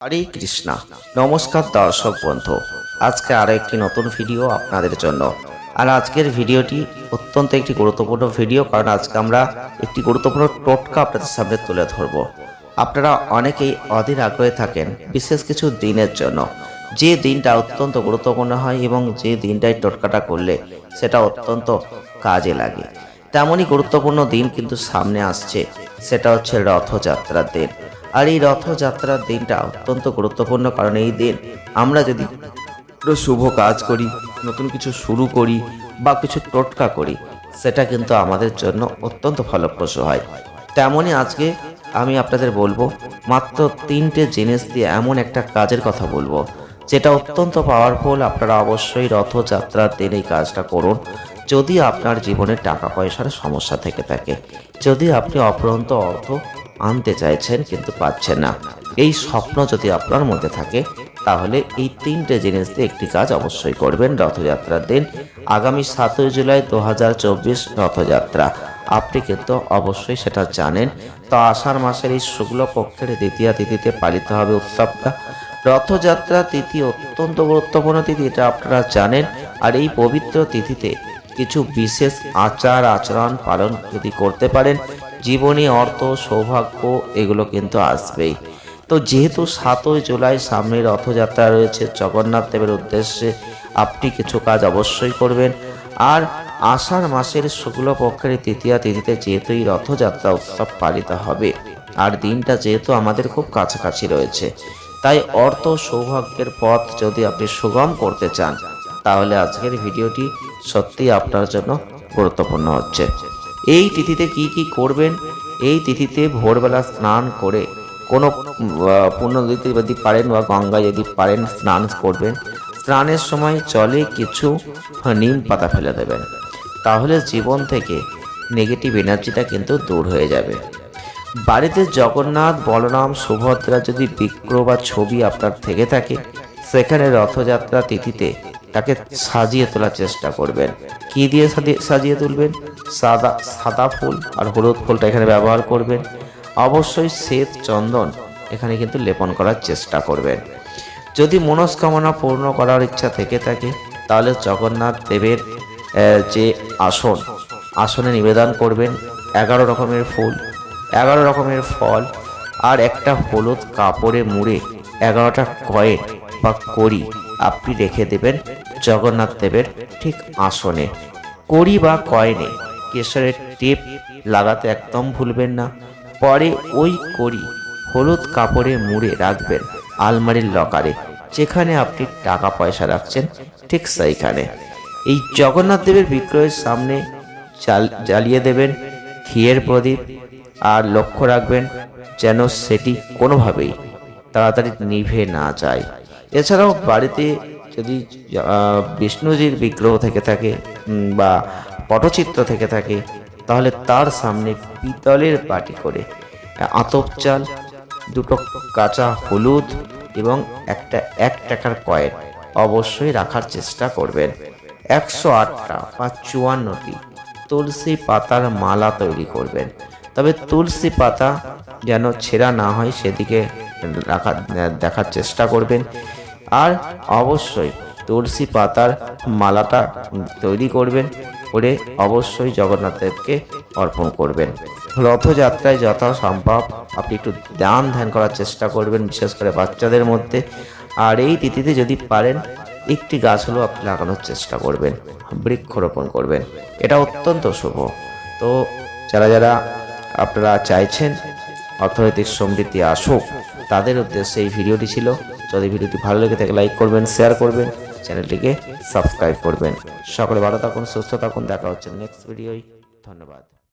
হরে কৃষ্ণা। নমস্কার দর্শক বন্ধু। আজকে আরও একটি নতুন ভিডিও আপনাদের জন্য। আর আজকের ভিডিওটি অত্যন্ত একটি গুরুত্বপূর্ণ ভিডিও, কারণ আজকে আমরা একটি গুরুত্বপূর্ণ টোটকা আপনাদের সামনে তুলে ধরব। আপনারা অনেকেই অধীর আগ্রহে থাকেন বিশেষ কিছু দিনের জন্য। যে দিনটা অত্যন্ত গুরুত্বপূর্ণ হয় এবং যে দিনটাই টোটকাটা করলে সেটা অত্যন্ত কাজে লাগে। তেমনই গুরুত্বপূর্ণ দিন কিন্তু সামনে আসছে। সেটা হচ্ছে রথযাত্রার দিন। আর এই রথযাত্রার দিনটা অত্যন্ত গুরুত্বপূর্ণ, কারণ এই দিন আমরা যদি শুভ কাজ করি, নতুন কিছু শুরু করি বা কিছু টোটকা করি, সেটা কিন্তু আমাদের জন্য অত্যন্ত ফলপ্রসূ হয়। তেমনই আজকে আমি আপনাদের বলব, মাত্র তিনটে জিনিস দিয়ে এমন একটা কাজের কথা বলব, যেটা অত্যন্ত পাওয়ারফুল আপনারা অবশ্যই রথযাত্রার দিন এই কাজটা করুন। যদি আপনার জীবনে টাকা পয়সার সমস্যা থেকে থাকে, যদি আপনি অপরন্ত অর্থ আনতে চাইছেন কিন্তু পাচ্ছেন না। এই স্বপ্ন যদি আপনার মধ্যে থাকে, তাহলে এই তিনটে জিনিস দিয়ে একটি কাজ অবশ্যই করবেন রথযাত্রার দিন। আগামী সাতই জুলাই দু হাজার চব্বিশ রথযাত্রা। আপনি কিন্তু অবশ্যই সেটা জানেন। তো আষাঢ় মাসের এই শুক্ল পক্ষের দ্বিতীয় তিথিতে পালিত হবে উৎসবটা। রথযাত্রা তিথি অত্যন্ত গুরুত্বপূর্ণ তিথি, এটা আপনারা জানেন। আর এই পবিত্র তিথিতে কিছু বিশেষ আচার আচরণ পালন যদি করতে পারেন জীবনে, অর্থ, সৌভাগ্য, এগুলো কিন্তু আসবেই। তো যেহেতু সাতই জুলাই সামনে রথযাত্রা রয়েছে, জগন্নাথ দেবের উদ্দেশ্যে আপনি কিছু কাজ অবশ্যই করবেন। আর আষাঢ় মাসের শুক্ল পক্ষের তৃতীয়া তিথিতে যেহেতু এই রথযাত্রা উৎসব পালিত হবে, আর দিনটা যেহেতু আমাদের খুব কাছাকাছি রয়েছে, তাই অর্থ, সৌভাগ্যের পথ যদি আপনি সুগম করতে চান, তাহলে আজকের ভিডিওটি সত্যি আপনার জন্য গুরুত্বপূর্ণ হচ্ছে। এই তিথিতে কি কি করবেন? এই তিথিতে ভোরবেলা স্নান করে কোনো পূর্ণ নদীতে যদি পারেন বা গঙ্গায় যদি পারেন স্নান করবেন। স্নানের সময় জলে কিছু নিম পাতা ফেলে দেবেন। তাহলে জীবন থেকে নেগেটিভ এনার্জিটা কিন্তু দূর হয়ে যাবে। বাড়িতে জগন্নাথ, বলরাম, সুভদ্রা যদি বিগ্র বা ছবি আপনার থেকে থাকে, সেখানে রথযাত্রা তিথিতে তাকে সাজিয়ে তোলার চেষ্টা করবেন। কি দিয়ে সাজিয়ে- তুলবেন? সাদা সাদা ফুল আর হলুদ ফুলটা এখানে ব্যবহার করবেন। অবশ্যই শ্বেত চন্দন এখানে কিন্তু লেপন করার চেষ্টা করবেন। যদি মনস্কামনা পূর্ণ করার ইচ্ছা থেকে থাকে, তাহলে জগন্নাথ দেবের যে আসন, আসনে নিবেদন করবেন। এগারো রকমের ফুল, এগারো রকমের ফল আর একটা হলুদ কাপড়ে মুড়ে এগারোটা কয়েন বা কড়ি আপনি রেখে দেবেন জগন্নাথ দেবের ঠিক আসনে। করি বা কয়েনে কেশরের টেপ লাগাতে একদম ভুলবেন না। পরে ওই কড়ি হলুদ কাপড়ে মুড়ে রাখবেন আলমারির লকারে, যেখানে আপনি টাকা পয়সা রাখছেন ঠিক সেইখানে। এই জগন্নাথ দেবের বিক্রয়ের সামনে জ্বালিয়ে দেবেন ঘিয়ের প্রদীপ আর লক্ষ্য রাখবেন যেন সেটি কোনোভাবেই তাড়াতাড়ি নিভে না যায়। এছাড়াও বাড়িতে যদি বিষ্ণুজির বিগ্রহ থেকে থাকে বা পটচিত্র থেকে থাকে, তাহলে তার সামনে পিতলের বাটি করে, আতপ চাল, দুটো কাঁচা হলুদ এবং একটা এক টাকার কয়েন অবশ্যই রাখার চেষ্টা করবেন। একশো আটটা বা চুয়ান্নটি তুলসী পাতার মালা তৈরি করবেন। তবে তুলসী পাতা যেন ছেঁড়া না হয়, সেদিকে রাখা, দেখার চেষ্টা করবেন। আর অবশ্যই তুলসী পাতার মালাটা তৈরি করবেন করে অবশ্যই জগন্নাথ দেবকে অর্পণ করবেন। রথযাত্রায় যথাসম্ভব আপনি একটু দান ধ্যান করার চেষ্টা করবেন, বিশেষ করে বাচ্চাদের মধ্যে। আর এই তিথিতে যদি পারেন, একটি গাছ হলেও আপনি লাগানোর চেষ্টা করবেন, বৃক্ষরোপণ করবেন। এটা অত্যন্ত শুভ। তো যারা যারা আপনারা চাইছেন অর্থনৈতিক সমৃদ্ধি আসুক, তাদের উদ্দেশ্যে এই ভিডিওটি ছিল। যদি ভিডিওটি ভালো লেগে থাকে লাইক করবেন শেয়ার করবেন চ্যানেলটিকে সাবস্ক্রাইব করবেন। সকলে ভালো থাকুন, সুস্থ থাকুন, দেখা হচ্ছে নেক্সট ভিডিওই ধন্যবাদ।